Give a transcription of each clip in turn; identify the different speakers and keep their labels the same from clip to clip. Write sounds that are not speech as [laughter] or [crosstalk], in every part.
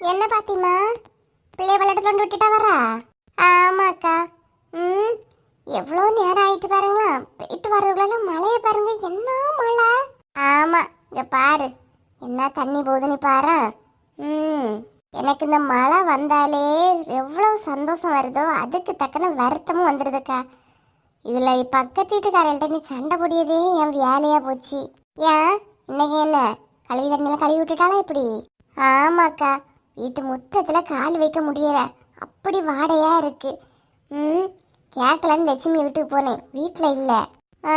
Speaker 1: என்ன பாத்திமா? பிள்ளைய விளையாட்டு கொண்டு விட்டுட்டா வரா? ஆமாக்கா. ம் எவ்வளோ நேரம் ஆயிட்டு பாருங்க. போயிட்டு வர்றதுக்குள்ள மழையை பாருங்க. என்ன மழை? ஆமா இங்க பாரு. என்ன தண்ணி போகுதுன்னு பாரு. ம் எனக்கு இந்த மழை வந்தாலே எவ்வளவு சந்தோஷம் வருதோ அதுக்கு தக்கன வருத்தமும் வந்துடுதுக்கா இதில் பக்கத்து வீட்டுக்காரல்ட்ட நீ சண்டை போடியதே என் வேலையாக போச்சு. ஏன்? இன்னைக்கு என்ன? கழுவி தண்ணியில் கழுவி விட்டுட்டாளா இப்படி? ஆமாக்கா. வீட்டு முற்றத்தில் கால் வைக்க முடியல. அப்படி வாடையா இருக்கு. ம் கேட்கலன்னு லட்சுமி வீட்டுக்கு போனேன். வீட்டில் இல்லை. ஆ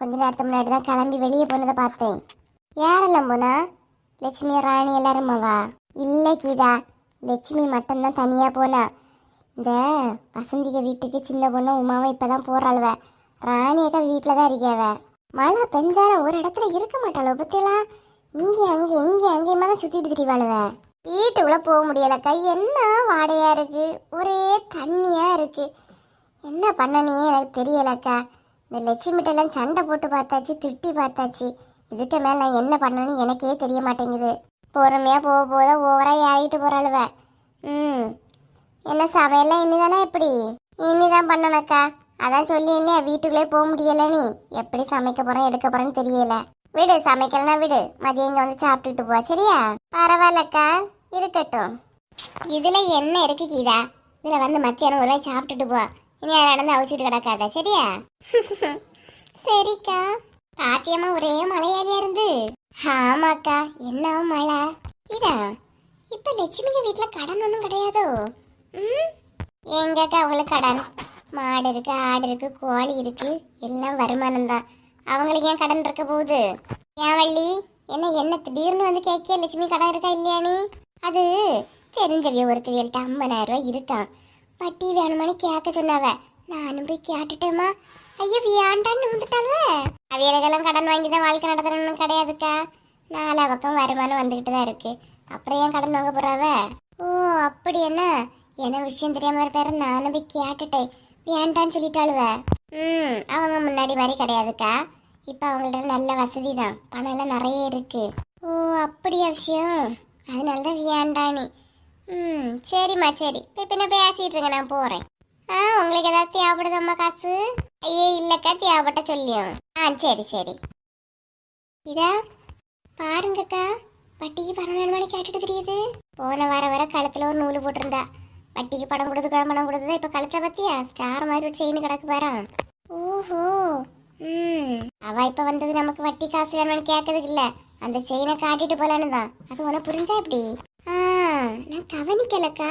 Speaker 1: கொஞ்ச நேரத்துக்கு முன்னாடி தான் கிளம்பி வெளியே போனதை பார்த்தேன். யாரெல்லாம் போனா லட்சுமி ராணி எல்லாருமாவா இல்லை கீதா. லட்சுமி மட்டும்தான் தனியாக போனா. இந்த வசந்திக வீட்டுக்கு சின்ன பொண்ணு உமாவும் இப்பதான் போறாளுவ. ராணியை தான் வீட்டில் தான் இருக்கியாவ. மழை பெஞ்சாலும் ஒரு இடத்துல இருக்க மாட்டாளோ பத்தியெல்லாம் இங்கே அங்கே இங்கே அங்கேயுமா தான் சுற்றிட்டு திரிவாளுவேன் வீட்டுக்குள்ளே போக முடியலக்கா. என்ன வாடையாக இருக்குது ஒரே தண்ணியாக இருக்குது என்ன பண்ணனே எனக்கு தெரியலக்கா. இந்த லட்சுமிட்டெல்லாம் சண்டை போட்டு பார்த்தாச்சு திட்டி பார்த்தாச்சு. இதுக்கு மேலே நான் என்ன பண்ணணும்னு எனக்கே தெரிய மாட்டேங்குது. பொறுமையாக போக போத ஓவராக ஆகிட்டு போறாளுவ ம். என்ன சமையல்லாம் இனிதானே எப்படி இனிதான் பண்ணனக்கா. அதான் சொல்லி இல்லையா வீட்டுக்குள்ளே போக முடியல நீ. எப்படி சமைக்க போகிறேன் எடுக்க போகிறேன்னு தெரியல. விடு சமைக்கலனா விடு. மதியம் இங்கே வந்து சாப்பிட்டுட்டு போ. சரியா? பரவாயில்லக்கா. இருக்கட்டும். இதுல என்ன இருக்கு கீதா? இதுல வந்து மத்தியானம் ஒரு வாய் சாப்பிட்டுட்டு போ. இனி அதை நடந்து அவிச்சிட்டு கிடக்காத சரியா? [laughs] சரிக்கா. பாத்தியம்மா ஒரே மழையாலியா இருந்து. ஆமாக்கா என்ன மழை? கீதா இப்ப லட்சுமிங்க வீட்ல கடன் ஒன்றும் கிடையாதோ? ம்? எங்கக்கா அவங்களுக்கு கடன்? மாடு இருக்கு ஆடு இருக்கு கோழி இருக்கு எல்லாம் வருமானம் தான். அவங்களுக்கு ஏன் கடன் இருக்க போகுது? ஏன் வள்ளி என்ன என்ன திடீர்னு வந்து கேட்க லட்சுமி? கடன் இருக்கா இல்லையா நீ? அது தெரிஞ்சவிய ஒருத்தவியல்ட்ட ஐம்பதாயிரம் ரூபாய் இருக்கான். வட்டி வேணுமான்னு கேட்க சொன்னாவ. நானும் போய் கேட்டுட்டேமா ஐயோ வியாண்டான்னு வந்துட்டாவ அவியலுக்கெல்லாம் கடன் வாங்கி தான் வாழ்க்கை நடத்துறேன்னு கிடையாதுக்கா. நாலா பக்கம் வருமானம் வந்துக்கிட்டு தான் இருக்கு. அப்புறம் ஏன் கடன் வாங்க போறாவ? ஓ அப்படி என்ன? என்ன விஷயம் தெரியாம இருப்பாரு நானும் போய் கேட்டுட்டேன். வேண்டான்னு சொல்லிட்டாளுவ? ம் அவங்க முன்னாடி மாதிரி கிடையாதுக்கா. இப்போ அவங்கள்ட்ட நல்ல வசதி தான். பணம் எல்லாம் நிறைய இருக்கு. ஓ அப்படியா விஷயம்? அதனால தான் வேண்டானி ம் சரிம்மா சரி. இப்போ பின்ன பேசிட்டு இருங்க நான் போகிறேன் ஆ உங்களுக்கு ஏதாவது தேவைப்படுதம்மா காசு? ஐயே இல்லைக்கா தேவைப்பட்ட சொல்லியும். ஆ சரி சரி. இதா பாருங்கக்கா. வட்டிக்கு பணம் வேணுமானு கேட்டுட்டு தெரியுது. போன வர வர கழுத்தில் ஒரு நூல் போட்டிருந்தா. வட்டிக்கு பணம் கொடுத்து பணம் கொடுத்ததா இப்போ கழுத்தை பற்றியா ஸ்டார் மாதிரி ஒரு செயின் கிடக்கு பாரு. ஓஹோ ம். அவள் இப்போ வந்தது நமக்கு வட்டி காசு வேணும்னு கேட்கறதுக்கு இல்லை. அந்த செயினை காட்டிட்டு போலான்னு தான். அது உனக்கு புரிஞ்சா எப்படி? ஆ நான் கவனிக்கலக்கா.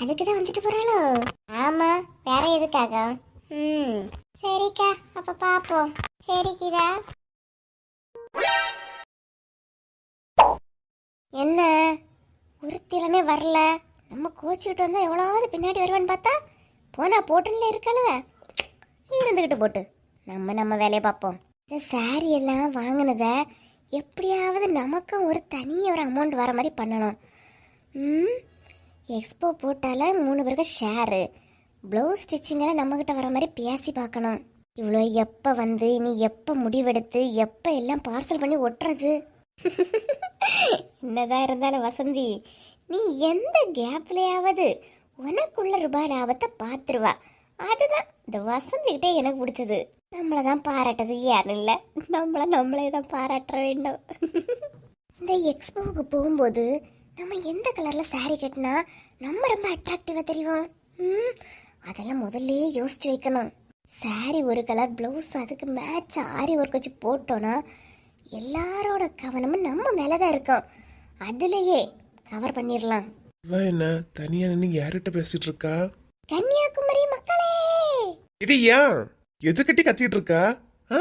Speaker 1: அதுக்கு தான் வந்துட்டு போறாளோ? ஆமா வேற எதுக்காக? ம் சரிக்கா அப்ப பாப்போம். சரி கீதா. என்ன? ஒருத்திலுமே வரல. நம்ம கோச்சுக்கிட்டு வந்தா எவ்வளவாவது பின்னாடி வருவான்னு பார்த்தா போனா போட்டுல இருக்கலவ இருந்துக்கிட்டு போட்டு. நம்ம நம்ம வேலையை பார்ப்போம். இந்த சாரி எல்லாம் வாங்கினத எப்படியாவது நமக்கும் ஒரு தனி ஒரு அமௌண்ட் வர மாதிரி பண்ணணும். ம் எக்ஸ்போ போட்டால மூணு பேருக்கு ஷேரு ப்ளவுஸ் ஸ்டிச்சிங்கெல்லாம் நம்மக்கிட்ட வர மாதிரி பேசி பார்க்கணும். இவ்வளோ எப்போ வந்து நீ எப்போ முடிவெடுத்து எப்போ எல்லாம் பார்சல் பண்ணி ஒட்டுறது? [laughs] என்னதான் இருந்தாலும் வசந்தி நீ எந்த கேப்லையாவது உனக்குள்ள ரூபாய் லாபத்தை பார்த்துருவா. அதுதான் இந்த வசந்திக்கிட்டே எனக்கு பிடிச்சது. நம்மளை தான் பாராட்டது யாரும் இல்லை. நம்மளை நம்மளே தான் பாராட்ட வேண்டும். இந்த எக்ஸ்போவுக்கு போகும்போது நம்ம எந்த கலரில் saree கட்டினா நம்ம ரொம்ப அட்ராக்டிவாக தெரியும்? ம் அதெல்லாம் முதல்ல யோசிச்சு வைக்கணும். saree ஒரு கலர் ப்ளவுஸ் அதுக்கு மேட்ச் ஆரி ஒர்க் வச்சு போட்டோன்னா எல்லாரோட கவனமும் நம்ம மேலே தான் இருக்கும். அதுலயே கவர் பண்ணிடலாம்.
Speaker 2: இவ என்ன தனியா நின்று யார்கிட்ட பேசிட்டு இருக்கா?
Speaker 1: கன்னியாகுமரி மக்களே!
Speaker 2: ஏன் எதுக்கிட்டி கத்திட்டு இருக்கா? ஆ?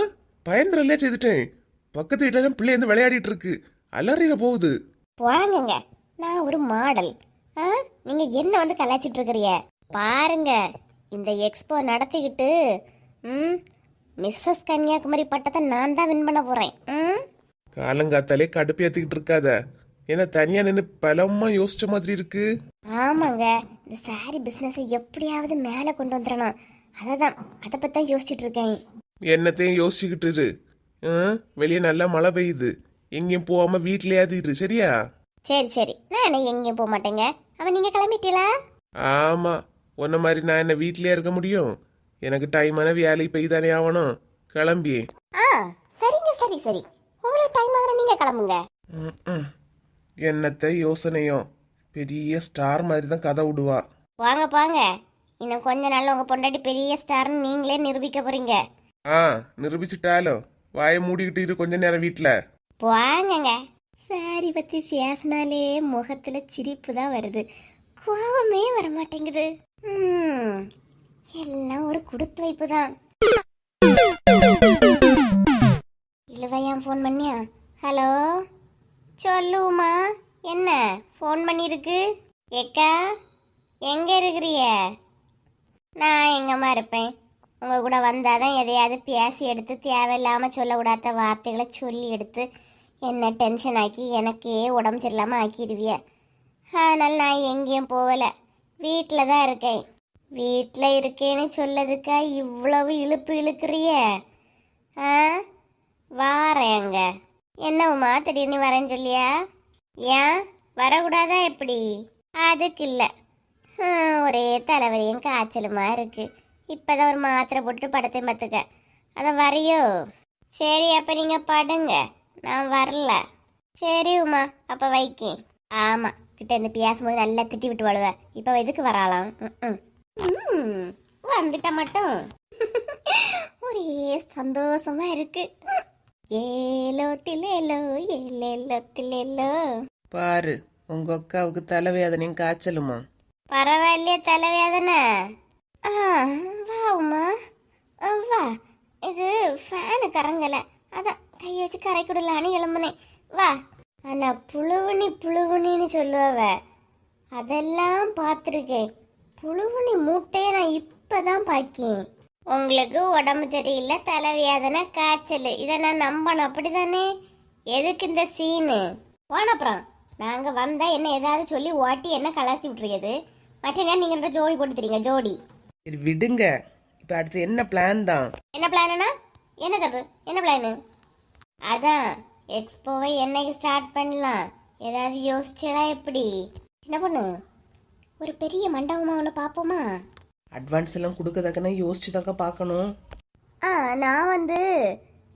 Speaker 2: பயந்துடலே செய்துட்டேன். பக்கத்து வீட்டுல பிள்ளை வந்து விளையாடிட்டு இருக்கு. அலறிட போகுது.
Speaker 1: போங்கங்க. நான் ஒரு மாடல். ஆ? நீங்க என்ன வந்து கலாச்சிட்டு இருக்கிறீங்க? பாருங்க. இந்த எக்ஸ்போ நடத்திக்கிட்டு ம் மிஸ்ஸஸ் கன்னியாகுமரி பட்டத்தை நான் தான் வின் பண்ண போறேன். ம்?
Speaker 2: காலங்காத்தாலே கடுப்பு ஏத்திக்கிட்டு இருக்காத. ஏன்னா தனியா நின்று பலமா யோசிச்ச மாதிரி இருக்கு?
Speaker 1: ஆமாங்க. இந்த சாரி பிசினஸ் எப்படியாவது மேலே கொண்டு வந்துடணும். அதை தான் அதை பற்றி தான் யோசிச்சுட்டு இருக்கேன்
Speaker 2: என்னத்தையும் யோசிச்சுக்கிட்டு இரு. வெளியே நல்லா மழை பெய்யுது. எங்கேயும் போகாம வீட்லயாவது இரு சரியா?
Speaker 1: சரி சரி. நான் நான் எங்கேயும் போக மாட்டேங்க. அவன் நீங்க கிளம்பிட்டீங்களா?
Speaker 2: ஆமா. உன்ன மாதிரி நான் என்ன வீட்லயே இருக்க முடியும்? எனக்கு டைமான வேலைக்கு போய் தானே ஆகணும். கிளம்பி.
Speaker 1: ஆ சரிங்க சரி சரி. உங்களுக்கு டைம் ஆகுற நீங்க கிளம்புங்க.
Speaker 2: ம்ம். என்னத்த யோசனையோ. பெரிய ஸ்டார் மாதிரி தான் கதை விடுவா.
Speaker 1: வாங்க போங்க இன்னும் கொஞ்ச நாள்ல உங்க பொண்டாட்டி பெரிய ஸ்டார்னு நீங்களே நிரூபிக்க போறீங்க.
Speaker 2: ஆ நிரூபிச்சுட்டாலும் வாயை மூடிக்கிட்டு இரு கொஞ்ச நேரம் வீட்ல.
Speaker 1: வாங்கங்க சாரி பத்தி பேசினாலே முகத்துல சிரிப்பு தான் வருது. கோவமே வர மாட்டேங்குது ம், எல்லாம் ஒரு கொடுத்து வைப்பு தான். இழுவையான் ஃபோன் பண்ணியா? ஹலோ சொல்லுமா என்ன? ஃபோன் பண்ணிருக்கு ஏக்கா எங்க இருக்கிறிய? நான் எங்கம்மா இருப்பேன்? உங்கள் கூட வந்தால் தான் எதையாவது பேசி எடுத்து தேவையில்லாமல் சொல்லக்கூடாத வார்த்தைகளை சொல்லி எடுத்து என்ன டென்ஷன் ஆக்கி எனக்கே உடம்பு சரியில்லாமல் ஆக்கிடுவிய. அதனால் நான் எங்கேயும் போகலை. வீட்டில் தான் இருக்கேன். வீட்டில் இருக்கேன்னு சொல்லதுக்கா இவ்வளவு இழுப்பு இழுக்கிறிய? ஆ? வாரேங்க என்ன உமா திடீர்னு வரேன்னு சொல்லியா? ஏன்? வரக்கூடாதா எப்படி? அதுக்கு இல்லை. ஒரே தலைவலியும் காய்ச்சலுமா இருக்கு. இப்பதான் ஒரு மாத்திரை போட்டு படத்தை பார்த்துக்க. அதை வரையோ? சரி அப்ப நீங்க படுங்க. நான் வரல. சரி உமா அப்ப வைக்கேன். ஆமா கிட்ட இருந்து பேசும்போது நல்லா திட்டி விட்டு வாழுவேன் இப்ப எதுக்கு வராளாம்? ம்ம். ம், வந்துட்டா மட்டும். ஒரே சந்தோஷமா இருக்கு. ஏலோ திலேலோ ஏலேலோ திலேலோ
Speaker 3: பாரு உங்க அக்காவுக்கு தலைவேதனையும் காய்ச்சலுமா?
Speaker 1: பரவாயில்லையே தலைவேதனை ஆ வா உமா. ஆ, வா. இது ஃபேனு கரங்கலை. அதான் கையை வச்சு கரைக்குடலான்னு எழும்புனேன். வா. ஆனா புழுவுனி புழுவுனின்னு சொல்லுவவ. அதெல்லாம் பார்த்துருக்கேன். புழுவுனி மூட்டையை நான் இப்பதான் பாக்கேன் உங்களுக்கு உடம்பு சரியில்லை தலைவேதனை காய்ச்சல். இதை நான் நம்பணும் அப்படிதானே? எதுக்கு இந்த சீனு போனப்புறம் நாங்க வந்தா என்ன ஏதாவது சொல்லி ஓட்டி என்ன கலர்த்தி விட்டுருக்குது மற்ற நேரம் நீங்க ரெண்டு ஜோடி போட்டு ஜோடி.
Speaker 3: சரி விடுங்க. இப்ப அடுத்து என்ன பிளான் தான்?
Speaker 1: என்ன பிளானுனா என்ன தப்பு? என்ன பிளானு அதான் எக்ஸ்போவை என்னைக்கு ஸ்டார்ட் பண்ணலாம்? ஏதாவது யோசிச்சடா எப்படி? சின்ன பொண்ணு ஒரு பெரிய மண்டபமா ஒன்று பார்ப்போமா?
Speaker 3: அட்வான்ஸ் எல்லாம் கொடுக்கறதுக்குன்னா யோசிச்சு தாக்க பார்க்கணும்.
Speaker 1: ஆ நான் வந்து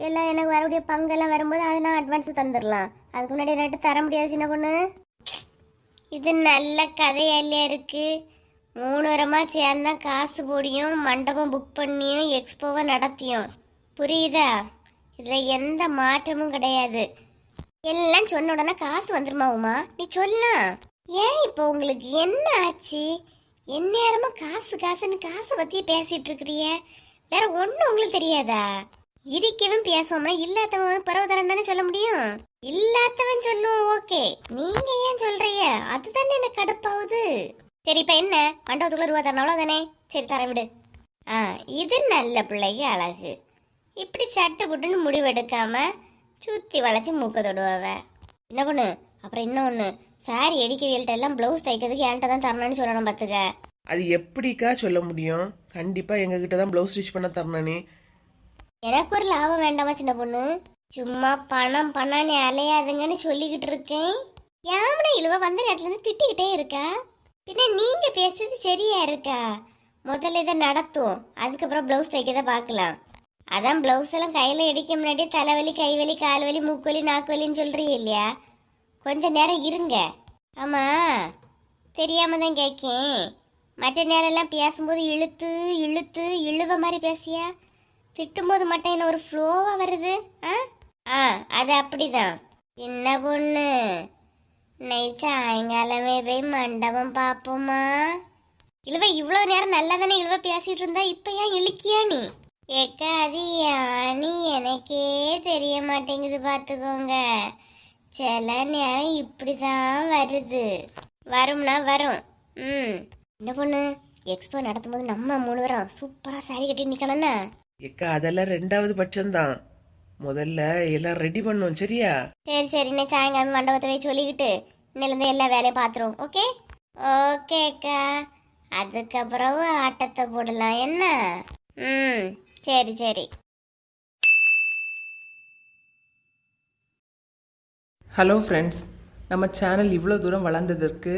Speaker 1: எல்லாம் எனக்கு வரக்கூடிய பங்கெல்லாம் வரும்போது அதை நான் அட்வான்ஸ் தந்துடலாம் அதுக்கு முன்னாடி என்கிட்ட தர முடியாது சின்ன பொண்ணு. இது நல்ல கதையெல்லாம் இருக்கு? மூணு சேர்ந்தா காசு போடியும் மண்டபம் புக் பண்ணியும் எக்ஸ்போவை நடத்தியும். புரியுதா? இதில் எந்த மாற்றமும் கிடையாது. எல்லாம் சொன்ன உடனே காசு வந்துருமா உமா? நீ சொல்லலாம் ஏன் இப்போ உங்களுக்கு என்ன ஆச்சு? எந்நேரமும் காசு காசுன்னு காசை பற்றி பேசிட்டு இருக்கிறிய. வேற ஒன்றும் உங்களுக்கு தெரியாதா? இருக்கவன் பேசுவோம்னா இல்லாதவன் பரவதரம் தானே சொல்ல முடியும். இல்லாதவன் சொல்லுவோம் ஓகே. நீங்க ஏன் சொல்றீங்க? அதுதானே எனக்கு கடுப்பாகுது. சரி இப்ப என்ன? மண்டபத்துக்குள்ள ரூபா தரணும் அவ்வளவுதானே? சரி தர விடு. ஆ இது நல்ல பிள்ளைக்கு அழகு. இப்படி சட்டு புட்டுன்னு முடிவெடுக்காம சுத்தி வளைச்சு மூக்க தொடுவாவ. என்ன பொண்ணு? அப்புறம் இன்னொன்னு சாரி அடிக்கவியல்கிட்ட எல்லாம் பிளவுஸ் தைக்கிறதுக்கு என்கிட்ட தான் தரணும்னு சொல்லணும் பார்த்துக்க.
Speaker 3: அது எப்படிக்கா சொல்ல முடியும்? கண்டிப்பா எங்க கிட்ட தான் பிளவுஸ் ஸ்டிச் பண்ண தரணும்
Speaker 1: எனக்கு ஒரு லாபம் வேண்டாமா சின்ன பொண்ணு? சும்மா பணம் பணம் அலையாதுங்கன்னு சொல்லிக்கிட்டு இருக்கேன். யாமனை இழுவ வந்த நேரத்துல இருந்து திட்டிக்கிட்டே இருக்கா? பின்ன நீங்க பேசுறது சரியா இருக்கா? முதல்ல இதை நடத்தும் அதுக்கப்புறம் பிளவுஸ் தைக்கதை பார்க்கலாம். அதான் பிளவுஸ் எல்லாம் கையில அடிக்க முன்னாடி தலைவலி கைவலி கால்வலி மூக்குவலி நாக்குவலின்னு சொல்றீங்க இல்லையா? கொஞ்ச நேரம் இருங்க. ஆமா தெரியாம தான் கேட்கேன். மற்ற நேரம் எல்லாம் பேசும்போது இழுத்து இழுத்து இழுவ மாதிரி பேசியா? திட்டும்போது மட்டும் என்ன ஒரு ஃப்ளோவாக வருது ஆ? ஆ அது அப்படிதான். சின்ன பொண்ணு. இன்னைக்கு சாயங்காலமே போய் மண்டபம் பார்ப்போமா? இழுவ இவ்வளோ நேரம் நல்லா தானே இழுவ பேசிட்டு இருந்தா? இப்ப ஏன் இழுக்கியா நீ? ஏக்கா அது யானி? எனக்கே தெரிய மாட்டேங்குது பார்த்துக்கோங்க சில நேரம் இப்படிதான் வருது. வரும்னா வரும். ம். என்ன பொண்ணு எக்ஸ்போ நடத்தும் போது நம்ம மூணு பேரும் சூப்பரா சாரி கட்டி நிக்கணும்னா?
Speaker 3: ஏக்கா அதெல்லாம் ரெண்டாவது பட்சம்தான். முதல்ல எல்லாம் ரெடி பண்ணும் சரியா?
Speaker 1: சரி சரி. இன்னும் சாயங்காலம் மண்டபத்தை போய் சொல்லிக்கிட்டு இன்னிலேருந்து எல்லா வேலையும் பார்த்துருவோம் ஓகே? ஓகேக்கா அதுக்கப்புறம் ஆட்டத்தை போடலாம். என்ன? ம் சரி சரி.
Speaker 3: ஹலோ ஃப்ரெண்ட்ஸ் நம்ம சேனல் இவ்வளோ தூரம் வளர்ந்ததற்கு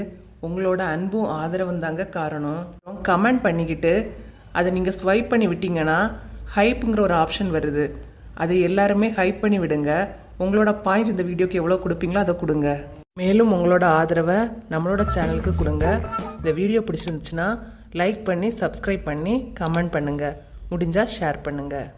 Speaker 3: உங்களோட அன்பும் ஆதரவும் தாங்க காரணம். கமெண்ட் பண்ணிக்கிட்டு அதை நீங்கள் ஸ்வைப் பண்ணி விட்டீங்கன்னா ஹைப்புங்கிற ஒரு ஆப்ஷன் வருது. அதை எல்லாருமே ஹைப் பண்ணி விடுங்க. உங்களோட பாயிண்ட் இந்த வீடியோக்கு எவ்வளோ கொடுப்பீங்களோ அதை கொடுங்க. மேலும் உங்களோட ஆதரவை நம்மளோட சேனலுக்கு கொடுங்க. இந்த வீடியோ பிடிச்சிருந்துச்சுன்னா லைக் பண்ணி சப்ஸ்கிரைப் பண்ணி கமெண்ட் பண்ணுங்கள் முடிஞ்சால் ஷேர் பண்ணுங்கள்